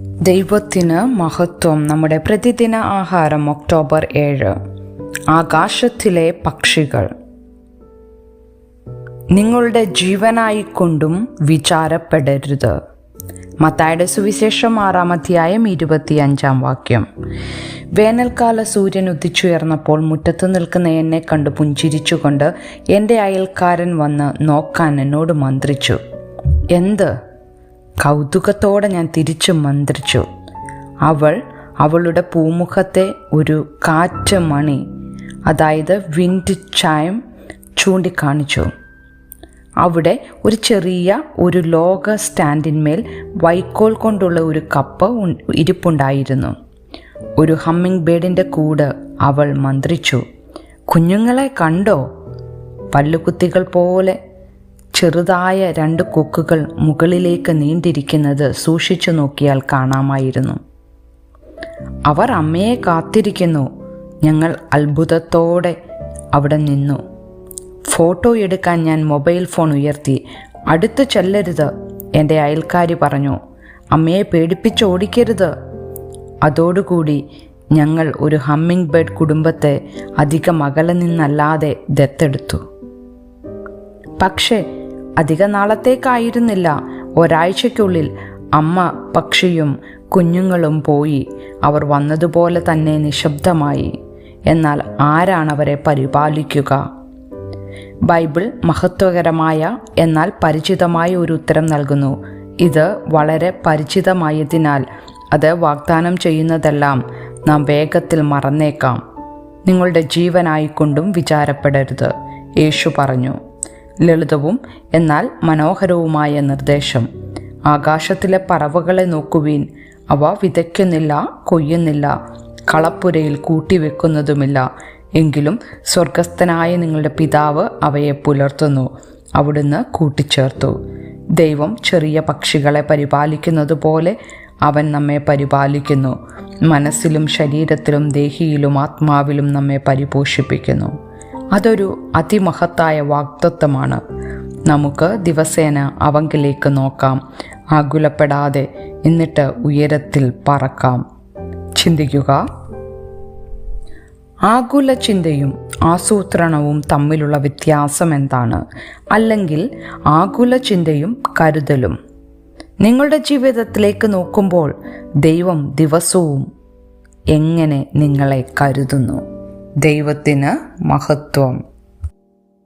ദൈവത്തിന് മഹത്വം. നമ്മുടെ പ്രതിദിന ആഹാരം ഒക്ടോബർ ഏഴ്. ആകാശത്തിലെ പക്ഷികൾ. നിങ്ങളുടെ ജീവനായിക്കൊണ്ടും വിചാരപ്പെടരുത്. മത്തായുടെ സുവിശേഷം ആറാം അധ്യായം ഇരുപത്തിയഞ്ചാം വാക്യം. വേനൽക്കാല സൂര്യൻ ഉദിച്ചുയർന്നപ്പോൾ മുറ്റത്ത് നിൽക്കുന്ന എന്നെ കണ്ട് പുഞ്ചിരിച്ചുകൊണ്ട് എന്റെ അയൽക്കാരൻ വന്ന് നോക്കാൻ എന്നോട് മന്ത്രിച്ചു. എന്ത്? കൗതുകത്തോടെ ഞാൻ തിരിച്ചു മന്ത്രിച്ചു. അവൾ അവളുടെ പൂമുഖത്തെ ഒരു കാറ്റ് മണി അതായത് വിൻഡ് ചായം ചൂണ്ടിക്കാണിച്ചു. അവിടെ ഒരു ചെറിയ ഒരു ലോക സ്റ്റാൻഡിന്മേൽ വൈക്കോൽ കൊണ്ടുള്ള ഒരു കപ്പ് ഇരിപ്പുണ്ടായിരുന്നു. ഒരു ഹമ്മിങ് ബേഡിന്റെ കൂട് അവൾ മന്ത്രിച്ചു. കുഞ്ഞുങ്ങളെ കണ്ടോ? പല്ലുകുത്തികൾ പോലെ ചെറുതായ രണ്ട് കൊക്കുകൾ മുകളിലേക്ക് നീണ്ടിരിക്കുന്നത് സൂക്ഷിച്ചു നോക്കിയാൽ കാണാമായിരുന്നു. അവർ അമ്മയെ കാത്തിരിക്കുന്നു. ഞങ്ങൾ അത്ഭുതത്തോടെ അവിടെ നിന്നു. ഫോട്ടോ എടുക്കാൻ ഞാൻ മൊബൈൽ ഫോൺ ഉയർത്തി. അടുത്ത് ചെല്ലരുത് എന്റെ അയൽക്കാരി പറഞ്ഞു. അമ്മയെ പേടിപ്പിച്ച് ഓടിക്കരുത്. അതോടുകൂടി ഞങ്ങൾ ഒരു ഹമ്മിങ് ബേർഡ് കുടുംബത്തെ അധികം അകലെ നിന്നല്ലാതെ ദത്തെടുത്തു. പക്ഷേ അധിക നാളത്തേക്കായിരുന്നില്ല. ഒരാഴ്ചയ്ക്കുള്ളിൽ അമ്മ പക്ഷിയും കുഞ്ഞുങ്ങളും പോയി. അവർ വന്നതുപോലെ തന്നെ നിശബ്ദമായി. എന്നാൽ ആരാണവരെ പരിപാലിക്കുക? ബൈബിൾ മഹത്വകരമായ എന്നാൽ പരിചിതമായ ഒരു ഉത്തരം നൽകുന്നു. ഇത് വളരെ പരിചിതമായതിനാൽ അത് വാഗ്ദാനം ചെയ്യുന്നതെല്ലാം നാം വേഗത്തിൽ മറന്നേക്കാം. നിങ്ങളുടെ ജീവനായിക്കൊണ്ടും വിചാരപ്പെടരുത്. യേശു പറഞ്ഞു. ലളിതവും എന്നാൽ മനോഹരവുമായ നിർദ്ദേശം. ആകാശത്തിലെ പറവകളെ നോക്കുവീൻ അവ വിതയ്ക്കുന്നില്ല കൊയ്യുന്നില്ല കളപ്പുരയിൽ കൂട്ടിവെക്കുന്നതുമില്ല. എങ്കിലും സ്വർഗസ്ഥനായ നിങ്ങളുടെ പിതാവ് അവയെ പുലർത്തുന്നു അവിടുന്ന് കൂട്ടിച്ചേർത്തു. ദൈവം ചെറിയ പക്ഷികളെ പരിപാലിക്കുന്നത് പോലെ അവൻ നമ്മെ പരിപാലിക്കുന്നു. മനസ്സിലും ശരീരത്തിലും ദേഹിയിലും ആത്മാവിലും നമ്മെ പരിപോഷിപ്പിക്കുന്നു. അതൊരു അതിമഹത്തായ വാഗ്ദത്വമാണ് നമുക്ക് ദിവസേന അവങ്കിലേക്ക് നോക്കാം. ആകുലപ്പെടാതെ എന്നിട്ട് ഉയരത്തിൽ പറക്കാം. ചിന്തിക്കുക. ആകുല ചിന്തയും ആസൂത്രണവും തമ്മിലുള്ള വ്യത്യാസം എന്താണ്? അല്ലെങ്കിൽ ആകുല ചിന്തയും കരുതലും. നിങ്ങളുടെ ജീവിതത്തിലേക്ക് നോക്കുമ്പോൾ ദൈവം ദിവസവും എങ്ങനെ നിങ്ങളെ കരുതുന്നു? ദൈവത്തിന് മഹത്വം.